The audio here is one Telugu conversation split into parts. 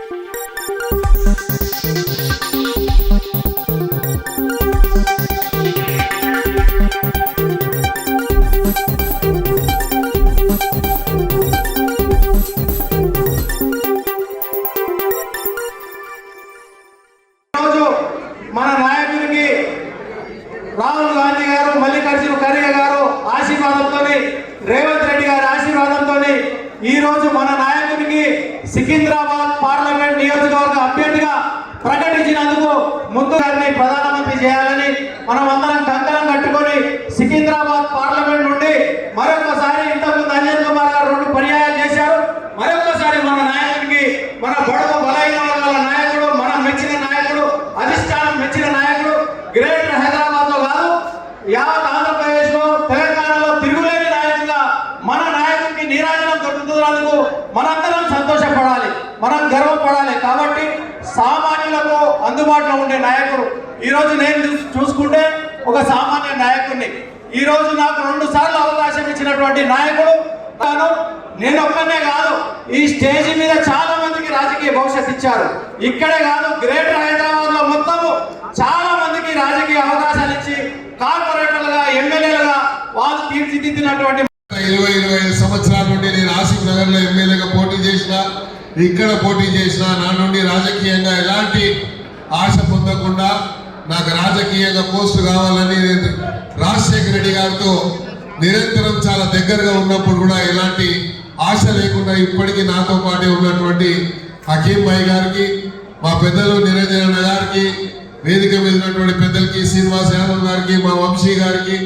రోజు చేయాలని మనం అందరం కంకణం కట్టుకొని సికింద్రాబాద్ పార్లమెంట్ నుండి మరొకసారి ఇంతకుముందు అంజన్ కుమార్ గారు రెండు పర్యాయాలు చేశారు మరొకసారి మన నాయకునికి మన బడుగు బలహీన వర్గాల నాయకుడు మన మెచ్చిన నాయకుడు అధిష్టానం మెచ్చిన నాయకుడు గ్రేటర్ హైదరాబాద్లో కాదు యావత్ ఆంధ్రప్రదేశ్లో తెలంగాణలో తిరుగులేని నాయకుడిగా మన నాయకుడికి నీరాజనం దొరుకుతున్నందుకు మనందరం సంతోషపడాలి మనం గర్వపడాలి కాబట్టి సామాన్యులకు అందుబాటులో ఉండే నాయకుడు ఈ రోజు నేను చూ- చూసుకుంటే ఒక సామాన్య నాయకుడిని ఈ రోజు నాకు రెండు సార్లు అవకాశం ఇచ్చినటువంటి నాయకుడు తాను నేను ఒక్కనే కాదు ఈ స్టేజ్ మీద చాలా మందికి రాజకీయ భవిష్యత్తు ఇచ్చారు. ఇక్కడే కాదు గ్రేటర్ హైదరాబాద్లో మొత్తము చాలా మందికి రాజకీయ అవకాశాలు ఇచ్చి కార్పొరేటర్లుగా ఎమ్మెల్యేలుగా వాళ్ళు తీర్చిదిద్దినటువంటి ఇరవై ఇరవై ఐదు సంవత్సరాల నుండి నేను ఆసిఫ్ నగర్లో ఎమ్మెల్యేగా పోటీ చేసిన ఇక్కడ పోటీ చేసిన నా నుండి రాజకీయంగా ఎలాంటి ఆశ పొందకుండా నాకు రాజకీయంగా పోస్టు కావాలని నేను రాజశేఖర రెడ్డి గారితో నిరంతరం చాలా దగ్గరగా ఉన్నప్పుడు కూడా ఎలాంటి ఆశ లేకుండా ఇప్పటికీ నాతో పాటే ఉన్నటువంటి హకీం భాయ్ గారికి మా పెద్దలు నిరంజన గారికి వేదిక మీద ఉన్నటువంటి పెద్దలకి శ్రీనివాస్ యాదవ్ గారికి మా వంశీ గారికి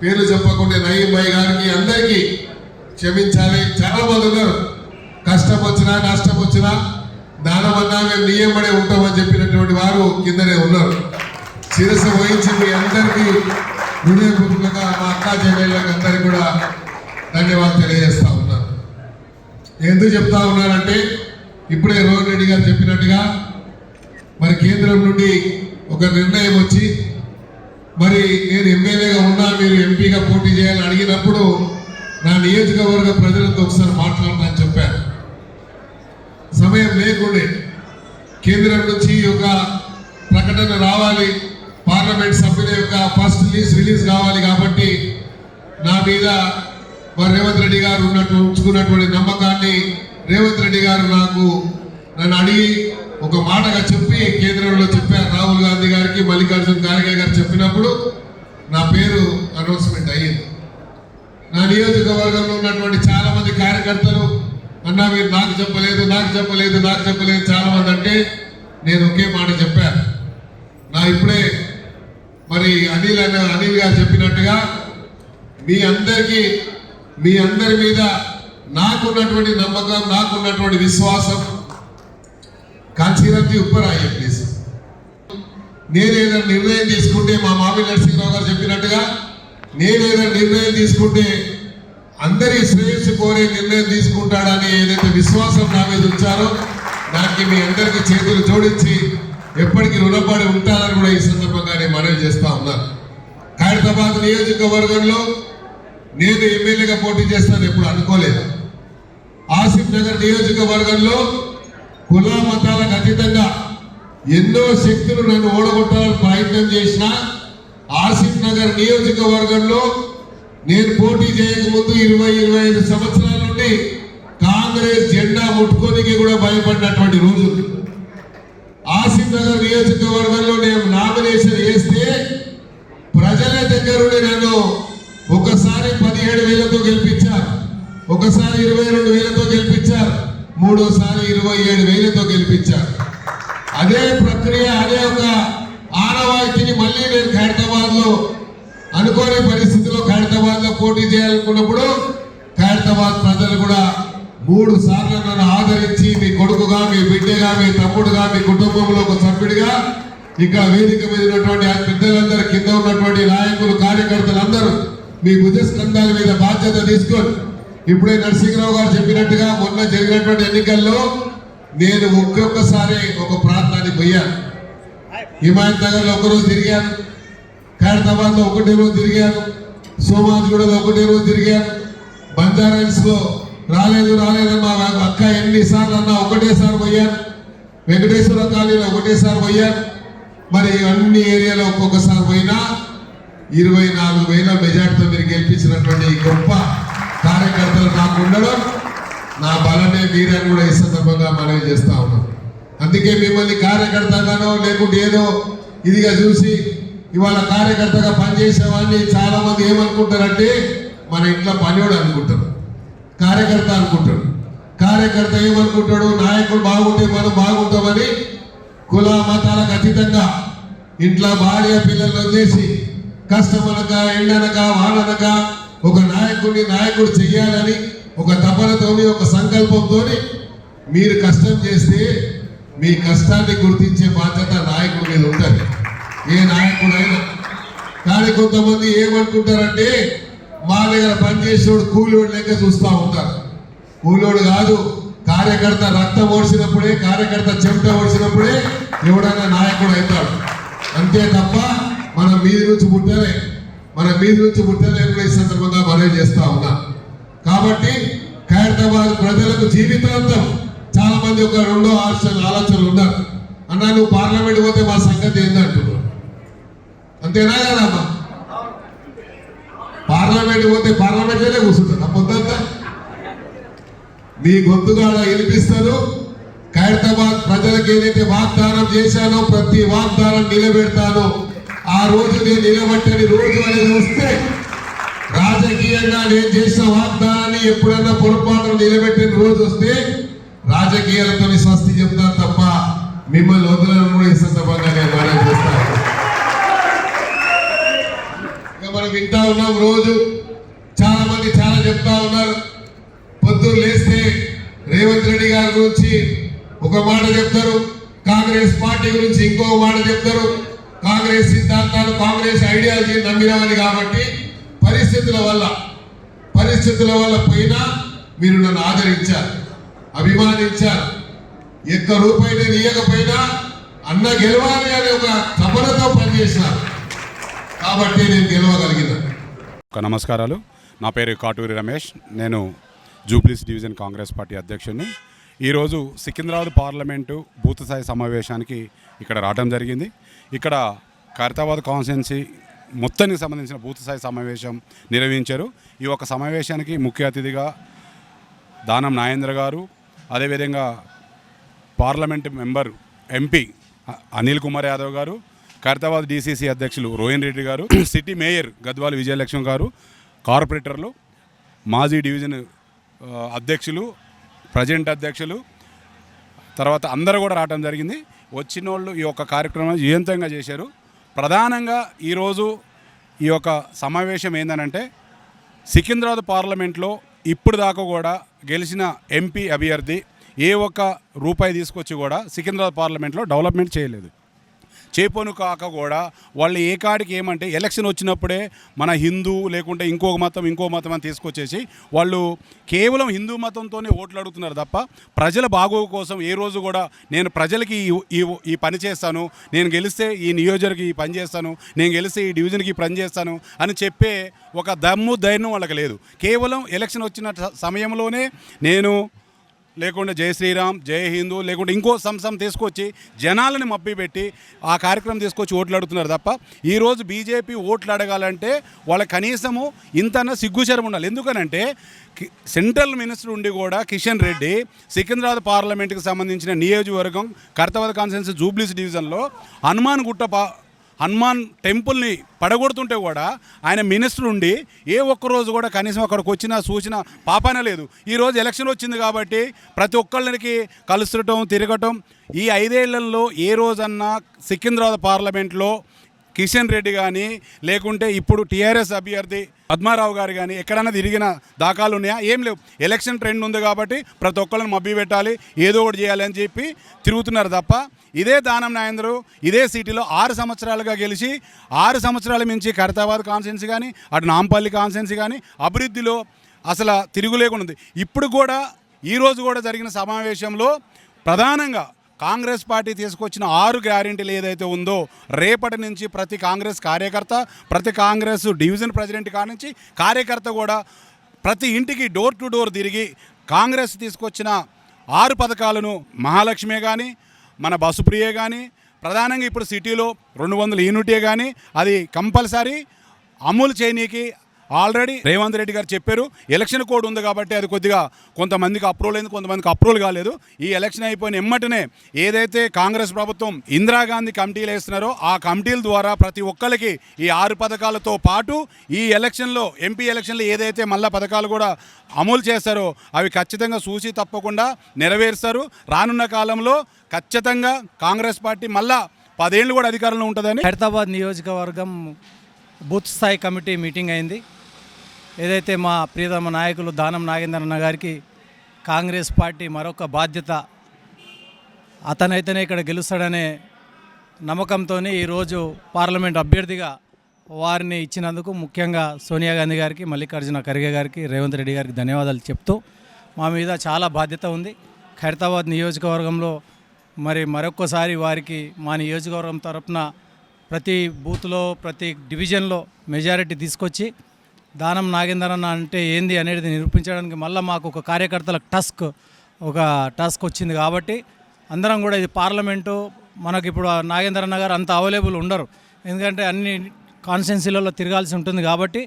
పేర్లు చెప్పకుండా నయీం భాయ్ గారికి అందరికీ క్షమించాలి. చాలా మంది ఉన్నారు. కష్టం వచ్చినా నష్టం వచ్చినా దానమన్నా మేము నియమడే ఉంటామని చెప్పినటువంటి వారు కిందనే ఉన్నారు. శిరస్సు వహించి మీ అందరికీ హృదయపూర్వకంగా మా అక్కా చెల్లెళ్ళకి అందరికీ కూడా ధన్యవాదాలు తెలియజేస్తా ఉన్నాను. ఎందుకు చెప్తా ఉన్నానంటే ఇప్పుడే రోహన్ రెడ్డి గారు చెప్పినట్టుగా మరి కేంద్రం నుండి ఒక నిర్ణయం వచ్చి మరి నేను ఎమ్మెల్యేగా ఉన్నా మీరు ఎంపీగా పోటీ చేయాలని అడిగినప్పుడు నా నియోజకవర్గ ప్రజలతో ఒకసారి మాట్లాడతానని చెప్పాను. సమయం లేకుండే కేంద్రం నుంచి ఒక ప్రకటన రావాలి. పార్లమెంట్ సభ్యుల యొక్క ఫస్ట్ రిలీజ్ రిలీజ్ కావాలి కాబట్టి నా మీద మరి రేవంత్ రెడ్డి గారు ఉన్నట్టు ఉంచుకున్నటువంటి నమ్మకాన్ని రేవంత్ రెడ్డి గారు నాకు నన్ను అడిగి ఒక మాటగా చెప్పి కేంద్రంలో చెప్పారు. రాహుల్ గాంధీ గారికి మల్లికార్జున ఖార్గే గారు చెప్పినప్పుడు నా పేరు అనౌన్స్మెంట్ అయ్యింది. నా నియోజకవర్గంలో ఉన్నటువంటి చాలా మంది కార్యకర్తలు అన్నా మీరు నాకు చెప్పలేదు నాకు చెప్పలేదు నాకు చెప్పలేదు చాలా మంది అంటే నేను ఒకే మాట చెప్పాను. నా ఇప్పుడే మరి అనిల్ అన్న అనిల్ గారు చెప్పినట్టుగా మీ అందరికీ మీ అందరి మీద నాకున్నటువంటి నమ్మకం నాకున్నటువంటి విశ్వాసం. కాంచీరంతి ఉప్పరాయ్య ప్లీజ్ నేను ఏదైనా నిర్ణయం తీసుకుంటే మా మామి నరసింహరావు గారు చెప్పినట్టుగా నేను ఏదైనా నిర్ణయం తీసుకుంటే అందరి శ్రేయస్సు కోరే నిర్ణయం తీసుకుంటాడని ఏదైతే విశ్వాసం నా మీద ఉంచారో దానికి మీ అందరికీ చేతులు జోడించి ఎప్పటికీ రుణపడి ఉంటారని కూడా ఈ సందర్భంగా నేను మనవి చేస్తా ఉన్నాను ఖైరతాబాద్ నియోజకవర్గంలో నేను ఎమ్మెల్యేగా పోటీ చేస్తాను ఎప్పుడు అనుకోలేదు. ఆసిఫ్ నగర్ నియోజకవర్గంలో కుల మతాలకు అతీతంగా ఎన్నో శక్తులు నన్ను ఓడగొట్టాలని ప్రయత్నం చేసిన ఆసిఫ్ నగర్ నియోజకవర్గంలో నేను పోటీ చేయకముందు ఇరవై ఇరవై ఐదు సంవత్సరాల నుండి కాంగ్రెస్ జెండా ముట్టుకోనికి కూడా భయపడినటువంటి రోజులు ఆసిఫ్ నగర్ నియోజకవర్గంలో నేను నామినేషన్ వేస్తే ప్రజల దగ్గరుండి నన్ను ఒకసారి పదిహేడు వేలతో గెలిపించారు. ఒకసారి ఇరవై రెండు వేలతో గెలిపించారు. మూడోసారి ఇరవై ఏడు వేలతో గెలిపించారు. అదే ప్రక్రియ అదే ఒక ఆనవాయితీని మళ్ళీ నేను ఖైరతాబాద్లో అనుకోని పరిస్థితిలో ఖైరతాబాద్లో పోటీ చేయాలనుకున్నప్పుడు ఖైరతాబాద్ ప్రజలు కూడా మూడు సార్లు నన్ను ఆదరించి మీ కొడుకుగా మీ బిడ్డగా మీ తమ్ముడుగా మీ కుటుంబంలో ఒక సభ్యుడిగా ఇంకా వేదిక మీద ఉన్నటువంటి ఆ పెద్దలందరూ కింద ఉన్నటువంటి నాయకులు కార్యకర్తలు అందరూ మీ భుజస్కంధాల మీద బాధ్యత తీసుకొని ఇప్పుడే నరసింహరావు గారు చెప్పినట్టుగా మొన్న జరిగినటువంటి ఎన్నికల్లో నేను ఒక్కొక్కసారి ఒక ప్రాంతానికి పోయాను. హిమాయత్ నగర్లో ఒకరోజు తిరిగాను. ఖైరతాబాద్లో ఒకటే రోజు తిరిగాను. సోమాజిగూడలో ఒకటే రోజు తిరిగాను. బంజారా రాలేదు రాలేదు మా అక్క ఎన్నిసార్లు అన్నా ఒకటేసారి పోయాను. వెంకటేశ్వర కాలనీలో ఒకటేసారి పోయారు మరి అన్ని ఏరియాలో ఒక్కొక్కసారి పోయినా ఇరవై నాలుగు వేల మెజార్టీతో మీరు గెలిపించినటువంటి గొప్ప కార్యకర్తలు నాకు ఉండడం నా బలమే మీరని కూడా ఈ సందర్భంగా మనవి చేస్తా ఉన్నాం. అందుకే మిమ్మల్ని కార్యకర్తగానో లేకుంటే ఏదో ఇదిగా చూసి ఇవాళ కార్యకర్తగా పనిచేసే వాళ్ళని చాలామంది ఏమనుకుంటారంటే మన ఇంట్లో పనివాడు అనుకుంటారు. కార్యకర్త అనుకుంటాడు. కార్యకర్త ఏమనుకుంటాడు? నాయకుడు బాగుంటే మనం బాగుంటామని కుల మతాలకు అతీతంగా ఇంట్లో భార్య పిల్లలు వదిలేసి కష్టమనక ఎండనక వాడనక ఒక నాయకుడిని నాయకుడు చెయ్యాలని ఒక తపనతోని ఒక సంకల్పంతోని మీరు కష్టం చేస్తే మీ కష్టాన్ని గుర్తించే బాధ్యత నాయకుడి మీద ఉంటుంది. ఏ నాయకుడైనా. కానీ కొంతమంది ఏమనుకుంటారంటే మా దగ్గర పనిచేసేవాడు కూలోడు లెక్క చూస్తూ ఉంటారు కూలోడు కాదు కార్యకర్త రక్తం ఓడిసినప్పుడే కార్యకర్త చెమట ఓడిసినప్పుడే ఎవడైనా నాయకుడు అవుతాడు. అంతే తప్ప మన మీది నుంచి పుట్టలే మన మీది నుంచి పుట్టలే కూడా ఈ సందర్భంగా మనవి చేస్తూ ఉన్నా. కాబట్టి ఖైరతాబాద్ ప్రజలకు జీవితాంతం చాలా మంది ఒక రెండో ఆలోచన ఆలోచనలు ఉన్నారు. అన్నా నువ్వు పార్లమెంట్ పోతే మా సంగతి ఏందంటున్నావు అంతేనా కదమ్మా పార్లమెంట్ పోతే పార్లమెంట్లోనే కూర్చుంటారు. పొద్దంతా మీ గొంతుగాడ వినిపిస్తారు. ఖైరతాబాద్ ప్రజలకు ఏదైతే వాగ్దానం చేశానో ప్రతి వాగ్దానం నిలబెడతానో. ఆ రోజు నేను నిలబెట్టని రోజు అనేది వస్తే రాజకీయంగా నేను చేసిన వాగ్దానాన్ని ఎప్పుడన్నా పొరపాటు నిలబెట్టిన రోజు వస్తే రాజకీయాలతో స్వస్తి చెప్తాను తప్ప మిమ్మల్ని వదలను కూడా ఈ సందర్భంగా ఉన్నాం రోజు. చాలా మంది చాలా చెప్తా ఉన్నారు. పొద్దున్న లేస్తే రేవంత్ రెడ్డి గారి గురించి ఒక మాట చెప్తారు. కాంగ్రెస్ పార్టీ గురించి ఇంకో మాట చెప్తారు. కాంగ్రెస్ సిద్ధాంతాలు కాంగ్రెస్ ఐడియాలజీ నమ్మినవని కాబట్టి పరిస్థితుల వల్ల పరిస్థితుల వల్ల పోయినా మీరు నన్ను ఆదరించారు అభిమానించారు. ఎక్క రూపాయి నేను ఇయ్యకపోయినా అన్న గెలవాలి అనే ఒక తపనతో పనిచేసినారు. కాబట్టి నేను గెలవగలిగాను. నమస్కారాలు. నా పేరు కాటూరి రమేష్. నేను జూబ్లీస్ డివిజన్ కాంగ్రెస్ పార్టీ అధ్యక్షుడిని. ఈరోజు సికింద్రాబాద్ పార్లమెంటు బూత్ స్థాయి సమావేశానికి ఇక్కడ రావడం జరిగింది. ఇక్కడ ఖైరతాబాద్ కాన్స్టిట్యున్సీ మొత్తానికి సంబంధించిన బూత్ స్థాయి సమావేశం నిర్వహించారు. ఈ ఒక సమావేశానికి ముఖ్య అతిథిగా దానం నాగేంద్ర గారు అదేవిధంగా parliament member MP Anil Kumar Yadav గారు ఖైరతాబాద్ డీసీసీ అధ్యక్షులు రోహిన్ రెడ్డి గారు సిటీ మేయర్ గద్వాల్ విజయలక్ష్మి గారు కార్పొరేటర్లు మాజీ డివిజన్ అధ్యక్షులు ప్రజెంట్ అధ్యక్షులు తర్వాత అందరూ కూడా రావడం జరిగింది. వచ్చిన వాళ్ళు ఈ యొక్క కార్యక్రమం జీవంతంగా చేశారు. ప్రధానంగా ఈరోజు ఈ యొక్క సమావేశం ఏందనంటే సికింద్రాబాద్ పార్లమెంట్లో ఇప్పుడు దాకా కూడా గెలిచిన ఎంపీ అభ్యర్థి ఏ ఒక్క రూపాయి తీసుకొచ్చి కూడా సికింద్రాబాద్ పార్లమెంట్లో డెవలప్మెంట్ చేయలేదు. చేపను కాక కూడా వాళ్ళు ఏ కాడికి ఏమంటే ఎలక్షన్ వచ్చినప్పుడే మన హిందూ లేకుంటే ఇంకొక మతం ఇంకో మతం అని తీసుకొచ్చేసి వాళ్ళు కేవలం హిందూ మతంతోనే ఓట్లు అడుగుతున్నారు తప్ప ప్రజల బాగోగు కోసం ఏ రోజు కూడా నేను ప్రజలకి ఈ ఈ పని చేస్తాను నేను గెలిస్తే ఈ నియోజకవర్గం ఈ పని చేస్తాను నేను గెలిస్తే ఈ డివిజన్కి ఈ పని చేస్తాను అని చెప్పే ఒక దమ్ము ధైర్యం వాళ్ళకి లేదు. కేవలం ఎలక్షన్ వచ్చిన సమయంలోనే నేను లేకుంటే జై శ్రీరామ్ జై హిందూ లేకుంటే ఇంకో సంసం తీసుకొచ్చి జనాలని పెట్టి ఆ కార్యక్రమం తీసుకొచ్చి ఓట్లు అడుగుతున్నారు తప్ప ఈరోజు బీజేపీ ఓట్లు అడగాలంటే వాళ్ళ కనీసము ఇంతన్నా సిగ్గుచరం ఉండాలి. ఎందుకనంటే సెంట్రల్ మినిస్టర్ ఉండి కూడా కిషన్ రెడ్డి సికింద్రాబాద్ పార్లమెంట్కి సంబంధించిన నియోజకవర్గం కర్తవాద కాన్సెన్స్ జూబ్లీస్ డివిజన్లో హనుమాన్ గుట్ట పా హనుమాన్ టెంపుల్ని పడగొడుతుంటే కూడా ఆయన మినిస్టర్ ఉండి ఏ ఒక్క రోజు కూడా కనీసం అక్కడికి వచ్చినా సూచన పాపాన లేదు. ఈరోజు ఎలక్షన్ వచ్చింది కాబట్టి ప్రతి ఒక్కళ్ళకి కలుస్తుండటం తిరగటం. ఈ ఐదేళ్ళలో ఏ రోజన్నా సికింద్రాబాద్ పార్లమెంట్లో కిషన్ రెడ్డి కానీ లేకుంటే ఇప్పుడు టీఆర్ఎస్ అభ్యర్థి పద్మారావు గారు కానీ ఎక్కడైనా తిరిగిన దాఖలు ఉన్నాయా? ఏం లేవు. ఎలక్షన్ ట్రెండ్ ఉంది కాబట్టి ప్రతి ఒక్కళ్ళని మబ్బి పెట్టాలి ఏదో ఒకటి చేయాలి అని చెప్పి తిరుగుతున్నారు తప్ప ఇదే దానం నాయందరు ఇదే సిటీలో ఆరు సంవత్సరాలుగా గెలిచి ఆరు సంవత్సరాల మించి ఖరతాబాద్ కాన్స్టిట్యున్సీ కానీ అటు నాంపల్లి కాన్స్టిట్యున్సీ కానీ అభివృద్ధిలో అసలు తిరుగులేకుండా ఉంది ఇప్పుడు కూడా ఈరోజు కూడా జరిగిన సమావేశంలో ప్రధానంగా కాంగ్రెస్ పార్టీ తీసుకొచ్చిన ఆరు గ్యారెంటీలు ఏదైతే ఉందో రేపటి నుంచి ప్రతి కాంగ్రెస్ కార్యకర్త ప్రతి కాంగ్రెస్ డివిజన్ ప్రెసిడెంట్ కాడ నుంచి కార్యకర్త కూడా ప్రతి ఇంటికి డోర్ టు డోర్ తిరిగి కాంగ్రెస్ తీసుకొచ్చిన ఆరు పథకాలను మహాలక్ష్మే కానీ మన బస్సు ప్రియే కానీ ప్రధానంగా ఇప్పుడు సిటీలో రెండు వందల యూనిటే కానీ అది కంపల్సరీ అమలు చేయనీకి ఆల్రెడీ రేవంత్ రెడ్డి గారు చెప్పారు ఎలక్షన్ కోడ్ ఉంది కాబట్టి అది కొద్దిగా కొంతమందికి అప్రూవల్ అయింది కొంతమందికి అప్రూవల్ కాలేదు. ఈ ఎలక్షన్ అయిపోయిన ఎమ్మటనే ఏదైతే కాంగ్రెస్ ప్రభుత్వం ఇందిరాగాంధీ కమిటీలు వేస్తున్నారో ఆ కమిటీల ద్వారా ప్రతి ఒక్కరికి ఈ ఆరు పథకాలతో పాటు ఈ ఎలక్షన్లో ఎంపీ ఎలక్షన్లో ఏదైతే మళ్ళా పథకాలు కూడా అమలు చేస్తారో అవి ఖచ్చితంగా చూసి తప్పకుండా నెరవేరుస్తారు. రానున్న కాలంలో ఖచ్చితంగా కాంగ్రెస్ పార్టీ మళ్ళా పదేళ్ళు కూడా అధికారంలో ఉంటుందని హైదరాబాద్ నియోజకవర్గం బూత్ స్థాయి కమిటీ మీటింగ్ అయింది. ఏదైతే మా ప్రియతమ నాయకులు దానం నాగేంద్రన్న గారికి కాంగ్రెస్ పార్టీ మరొక బాధ్యత అతనైతేనే ఇక్కడ గెలుస్తాడనే నమ్మకంతో ఈరోజు పార్లమెంట్ అభ్యర్థిగా వారిని ఇచ్చినందుకు ముఖ్యంగా సోనియా గాంధీ గారికి మల్లికార్జున ఖర్గే గారికి రేవంత్ రెడ్డి గారికి ధన్యవాదాలు చెప్తూ మా మీద చాలా బాధ్యత ఉంది. ఖైరతాబాద్ నియోజకవర్గంలో మరి మరొక్కసారి వారికి మా నియోజకవర్గం తరపున ప్రతి బూత్లో ప్రతి డివిజన్లో మెజారిటీ తీసుకొచ్చి దానం నాగేందర్ అంటే ఏంది అనేది నిరూపించడానికి మళ్ళీ మాకు ఒక కార్యకర్తల టస్క్ ఒక టాస్క్ వచ్చింది కాబట్టి అందరం కూడా ఇది పార్లమెంటు మనకి ఇప్పుడు ఆ నాగేంద్ర అన్న గారు అంత అవైలబుల్ ఉండరు. ఎందుకంటే అన్ని కాన్స్టెన్సీలలో తిరగాల్సి ఉంటుంది కాబట్టి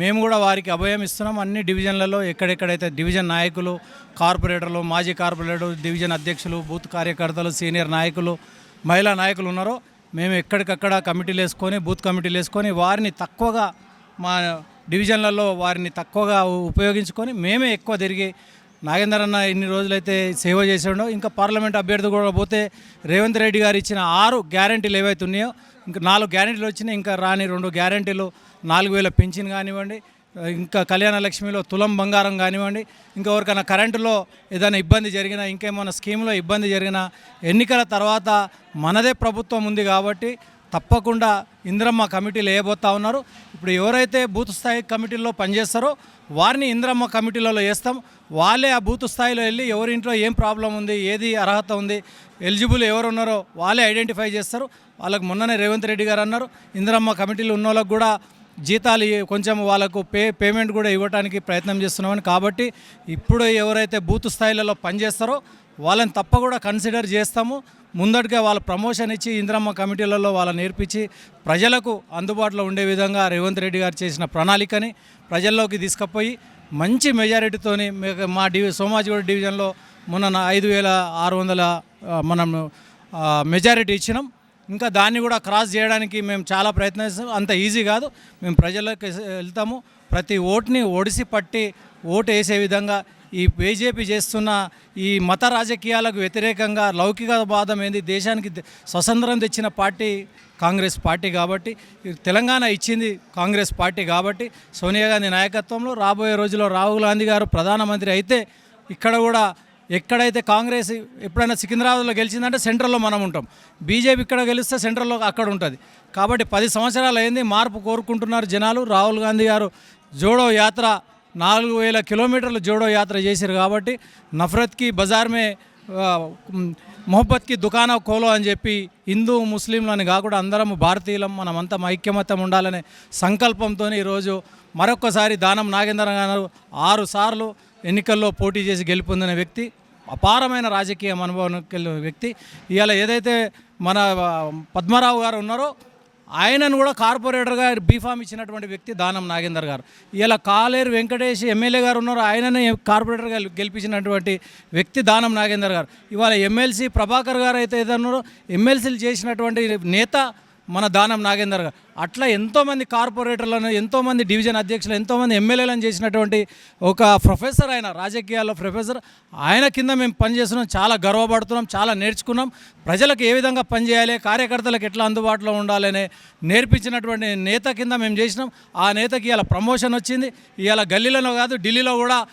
మేము కూడా వారికి అభయం ఇస్తున్నాం. అన్ని డివిజన్లలో ఎక్కడెక్కడైతే డివిజన్ నాయకులు కార్పొరేటర్లు మాజీ కార్పొరేటర్ డివిజన్ అధ్యక్షులు బూత్ కార్యకర్తలు సీనియర్ నాయకులు మహిళా నాయకులు ఉన్నారో మేము ఎక్కడికక్కడ కమిటీలు వేసుకొని బూత్ కమిటీలు వేసుకొని వారిని తక్కువగా మా డివిజన్లలో వారిని తక్కువగా ఉపయోగించుకొని మేమే ఎక్కువ తిరిగి నాగేందర్ అన్న ఇన్ని రోజులైతే సేవ చేసాడో ఇంకా పార్లమెంట్ అభ్యర్థి కూడా పోతే రేవంత్ రెడ్డి గారు ఇచ్చిన ఆరు గ్యారంటీలు ఏవైతే ఉన్నాయో ఇంకా నాలుగు గ్యారంటీలు వచ్చినాయి ఇంకా రాని రెండు గ్యారంటీలు నాలుగు వేల పెన్షన్ కానివ్వండి ఇంకా కళ్యాణ లక్ష్మిలో తులం బంగారం కానివ్వండి ఇంకా ఎవరికైనా కరెంటులో ఏదైనా ఇబ్బంది జరిగినా ఇంకేమైనా స్కీమ్లో ఇబ్బంది జరిగినా ఎన్నికల తర్వాత మనదే ప్రభుత్వం ఉంది కాబట్టి తప్పకుండా ఇంద్రమ్మ కమిటీలు వేయబోతా ఉన్నారు. ఇప్పుడు ఎవరైతే బూత్ స్థాయి కమిటీల్లో పనిచేస్తారో వారిని ఇంద్రమ్మ కమిటీలలో వేస్తాం. వాళ్ళే ఆ బూత్ స్థాయిలో వెళ్ళి ఎవరింట్లో ఏం ప్రాబ్లం ఉంది ఏది అర్హత ఉంది ఎలిజిబుల్ ఎవరు ఉన్నారో వాళ్ళే ఐడెంటిఫై చేస్తారు. వాళ్ళకు మొన్ననే రేవంత్ రెడ్డి గారు అన్నారు. ఇంద్రమ్మ కమిటీలు ఉన్న వాళ్ళకు కూడా జీతాలు కొంచెం వాళ్ళకు పే పేమెంట్ కూడా ఇవ్వడానికి ప్రయత్నం చేస్తున్నామని. కాబట్టి ఇప్పుడు ఎవరైతే బూత్ స్థాయిలలో పనిచేస్తారో వాళ్ళని తప్ప కూడా కన్సిడర్ చేస్తాము. ముందటిగా వాళ్ళ ప్రమోషన్ ఇచ్చి ఇంద్రమ్మ కమిటీలలో వాళ్ళని నేర్పించి ప్రజలకు అందుబాటులో ఉండే విధంగా రేవంత్ రెడ్డి గారు చేసిన ప్రణాళికని ప్రజల్లోకి తీసుకుపోయి మంచి మెజారిటీతోని మా డివి సోమాజిగూడ డివిజన్లో మొన్న ఐదు వేల ఆరు వందల మనం మెజారిటీ ఇచ్చినాం. ఇంకా దాన్ని కూడా క్రాస్ చేయడానికి మేము చాలా ప్రయత్నిస్తాం. అంత ఈజీ కాదు. మేము ప్రజలకు వెళ్తాము. ప్రతి ఓటుని ఒడిసి పట్టి ఓటు వేసే విధంగా ఈ బీజేపీ చేస్తున్న ఈ మత రాజకీయాలకు వ్యతిరేకంగా లౌకికవాదం ఏంది? దేశానికి స్వతంత్రం తెచ్చిన పార్టీ కాంగ్రెస్ పార్టీ కాబట్టి తెలంగాణ ఇచ్చింది కాంగ్రెస్ పార్టీ కాబట్టి సోనియా గాంధీ నాయకత్వంలో రాబోయే రోజుల్లో రాహుల్ గాంధీ గారు ప్రధానమంత్రి అయితే ఇక్కడ కూడా ఎక్కడైతే కాంగ్రెస్ ఎప్పుడైనా సికింద్రాబాద్లో గెలిచిందంటే సెంట్రల్లో మనం ఉంటాం. బీజేపీ ఇక్కడ గెలిస్తే సెంట్రల్లో అక్కడ ఉంటుంది. కాబట్టి పది సంవత్సరాలు అయింది మార్పు కోరుకుంటున్నారు జనాలు. రాహుల్ గాంధీ గారు జోడో యాత్ర నాలుగు వేల కిలోమీటర్లు జోడో యాత్ర చేశారు కాబట్టి నఫరత్కి బజార్ మే మొహబ్బత్కి దుకాణం కోలో అని చెప్పి హిందూ ముస్లింలు అని కాకుండా అందరం భారతీయులం మనమంతా ఐక్యమత్యం ఉండాలనే సంకల్పంతో ఈరోజు మరొకసారి దానం నాగేంద్ర గారు ఆరు సార్లు ఎన్నికల్లో పోటీ చేసి గెలుపొందిన వ్యక్తి అపారమైన రాజకీయ అనుభవం కలిగిన వ్యక్తి. ఇవాళ ఏదైతే మన పద్మరావు గారు ఉన్నారో ఆయనను కూడా కార్పొరేటర్గా బీఫామ్ ఇచ్చినటువంటి వ్యక్తి దానం నాగేందర్ గారు. ఇలా కాలేరు వెంకటేష్ ఎమ్మెల్యే గారు ఉన్నారు ఆయననే కార్పొరేటర్గా గెలిపించినటువంటి వ్యక్తి దానం నాగేందర్ గారు. ఇవాళ ఎమ్మెల్సీ ప్రభాకర్ గారు అయితే ఏదన్నారో ఎమ్మెల్సీలు చేసినటువంటి నేత మన దానం నాగేందర్ గారు. అట్లా ఎంతోమంది కార్పొరేటర్లను ఎంతోమంది డివిజన్ అధ్యక్షులు ఎంతోమంది ఎమ్మెల్యేలను చేసినటువంటి ఒక ప్రొఫెసర్ ఆయన రాజకీయాల్లో ప్రొఫెసర్ ఆయన కింద మేము పనిచేస్తున్నాం చాలా గర్వపడుతున్నాం చాలా నేర్చుకున్నాం. ప్రజలకు ఏ విధంగా పనిచేయాలి కార్యకర్తలకు ఎట్లా అందుబాటులో ఉండాలనే నేర్పించినటువంటి నేత కింద మేము చేసినాం. ఆ నేతకి ఇవాళ ప్రమోషన్ వచ్చింది. ఇవాళ గల్లీలో కాదు ఢిల్లీలో కూడా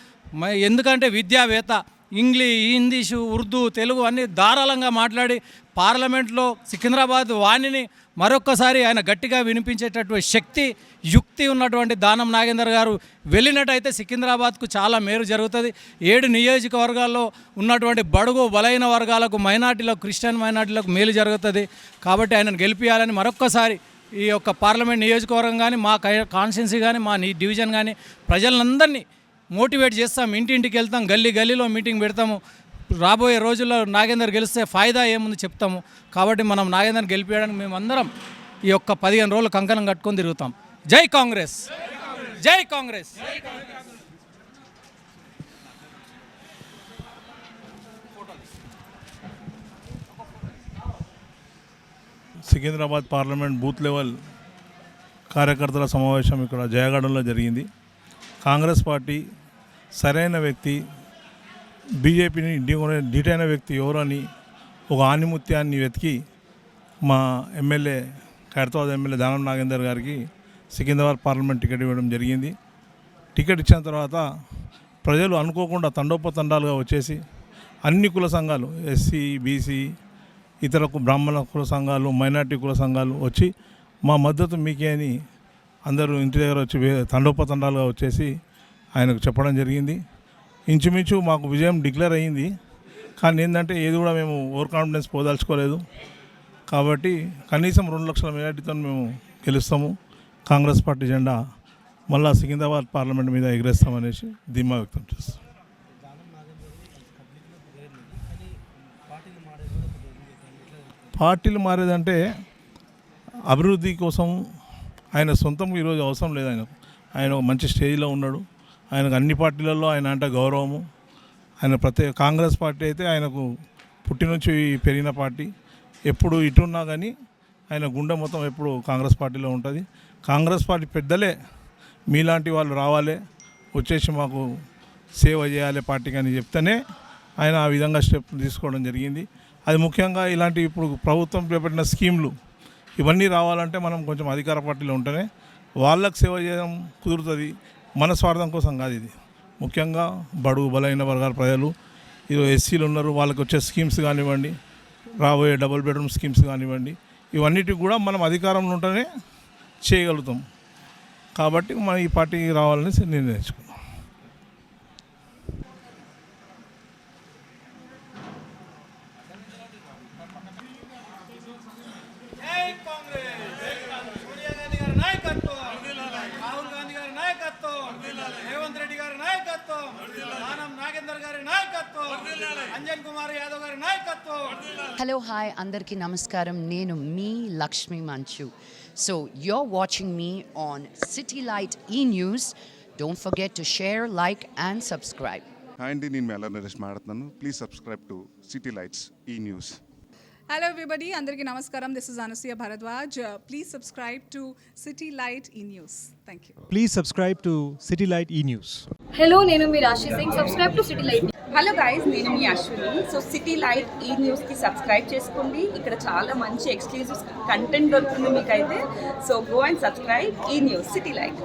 ఎందుకంటే విద్యావేత్త ఇంగ్లీష్ ఇంగ్లీషు ఉర్దూ తెలుగు అన్ని ధారాళంగా మాట్లాడి పార్లమెంట్లో సికింద్రాబాద్ వాణిని మరొక్కసారి ఆయన గట్టిగా వినిపించేటటువంటి శక్తి యుక్తి ఉన్నటువంటి దానం నాగేందర్ గారు వెళ్ళినట్టయితే సికింద్రాబాద్కు చాలా మేలు జరుగుతుంది. ఏడు నియోజకవర్గాల్లో ఉన్నటువంటి బడుగు బలైన వర్గాలకు మైనార్టీలకు క్రిస్టియన్ మైనార్టీలకు మేలు జరుగుతుంది. కాబట్టి ఆయనను గెలిపించాలని మరొక్కసారి ఈ యొక్క పార్లమెంట్ నియోజకవర్గం కానీ మా కాన్స్టిట్యున్సీ కానీ మా నీ డివిజన్ కానీ ప్రజలందరినీ మోటివేట్ చేస్తాం. ఇంటింటికి వెళ్తాం. గల్లీ గల్లీలో మీటింగ్ పెడతాము. రాబోయే రోజుల్లో నాగేందర్ గెలిస్తే ఫాయిదా ఏముంది చెప్తాము. కాబట్టి మనం నాగేందర్ గెలిపేయడానికి మేమందరం ఈ యొక్క పదిహేను రోజులు కంకణం కట్టుకొని తిరుగుతాం. జై కాంగ్రెస్! జై Congress! Secunderabad parliament booth level కార్యకర్తల సమావేశం ఇక్కడ జయగఢంలో జరిగింది. కాంగ్రెస్ పార్టీ సరైన వ్యక్తి బీజేపీని డిటైన వ్యక్తి ఎవరని ఒక ఆనిముత్యాన్ని వెతికి మా ఎమ్మెల్యే ఖైరతాబాద్ ఎమ్మెల్యే దానం నాగేందర్ గారికి సికింద్రాబాద్ పార్లమెంట్ టికెట్ ఇవ్వడం జరిగింది. టికెట్ ఇచ్చిన తర్వాత ప్రజలు అనుకోకుండా తండోపతండాలుగా వచ్చేసి అన్ని కుల సంఘాలు ఎస్సీ బీసీ ఇతర బ్రాహ్మణ కుల సంఘాలు మైనార్టీ కుల సంఘాలు వచ్చి మా మద్దతు మీకే అని అందరూ ఇంటి దగ్గర వచ్చి తండోపతండాలుగా వచ్చేసి ఆయనకు చెప్పడం జరిగింది. ఇంచుమించు మాకు విజయం డిక్లేర్ అయ్యింది. కానీ ఏంటంటే ఏది కూడా మేము ఓవర్ కాన్ఫిడెన్స్ పోదాల్చుకోలేదు. కాబట్టి కనీసం రెండు లక్షల మెజార్టీతో మేము గెలుస్తాము. కాంగ్రెస్ పార్టీ జెండా మళ్ళా సికింద్రాబాద్ పార్లమెంట్ మీద ఎగిరేస్తామనేసి ధీమా వ్యక్తం చేస్తాం పార్టీలు మారేదంటే అభివృద్ధి కోసం ఆయన సొంతం ఈరోజు అవసరం లేదు ఆయనకు. ఆయన ఒక మంచి స్టేజ్లో ఉన్నాడు. ఆయనకు అన్ని పార్టీలలో ఆయన అంటే గౌరవము. ఆయన ప్రతి కాంగ్రెస్ పార్టీ అయితే ఆయనకు పుట్టి నుంచి పెరిగిన పార్టీ. ఎప్పుడు ఇటున్నా కానీ ఆయన గుండె మొత్తం ఎప్పుడు కాంగ్రెస్ పార్టీలో ఉంటుంది. కాంగ్రెస్ పార్టీ పెద్దలే. మీలాంటి వాళ్ళు రావాలి. వచ్చేసి మాకు సేవ చేయాలి పార్టీకి అని చెప్తేనే ఆయన ఆ విధంగా స్టెప్ తీసుకోవడం జరిగింది. అది ముఖ్యంగా ఇలాంటి ఇప్పుడు ప్రభుత్వం చేపట్టిన స్కీమ్లు ఇవన్నీ రావాలంటే మనం కొంచెం అధికార పార్టీలో ఉంటేనే వాళ్ళకు సేవ చేయడం కుదురుతుంది. మన స్వార్థం కోసం కాదు ఇది. ముఖ్యంగా బడుగు బలైన వర్గాల ప్రజలు ఇది ఎస్సీలు ఉన్నారు వాళ్ళకి వచ్చే స్కీమ్స్ కానివ్వండి రాబోయే డబుల్ బెడ్రూమ్ స్కీమ్స్ కానివ్వండి ఇవన్నిటికి కూడా మనం అధికారంలో ఉంటేనే చేయగలుగుతాం. కాబట్టి మనం ఈ పార్టీకి రావాలని నిర్ణయించుకున్నాం జై కాంగ్రెస్ సోనియా గాంధీ గారి నాయకత్వం రాహుల్ గాంధీ గారి నాయకత్వం రేవంత్ రెడ్డి గారి నాయకత్వం దానం నాగేందర్ గారి నాయకత్వం అంజన్ కుమార్ యాదవ్ గారి నాయకత్వం. హలో హాయ్ అందరికీ నమస్కారం. నేను మీ Lakshmi Manchu. So you're watching me on City Light e News don't forget to share like and subscribe hi అండి నేను మెల్ల నరేష్ మాట్లాడుతున్నాను. Please subscribe to City Lights e News hello everybody అందరికీ నమస్కారం. This is Anasuya Bharadwaj please subscribe to City Light e News thank you Please subscribe to City Light e News. Hello నేను మీ Rashi. Singh subscribe to City Light hello guys నేను మీ Ashwini. So City Light e న్యూస్కి సబ్స్క్రైబ్ చేసుకోండి. ఇక్కడ చాలా మంచి ఎక్స్క్లూజివ్ కంటెంట్ దొరుకుతుంది మీకైతే. So go and subscribe e News City Light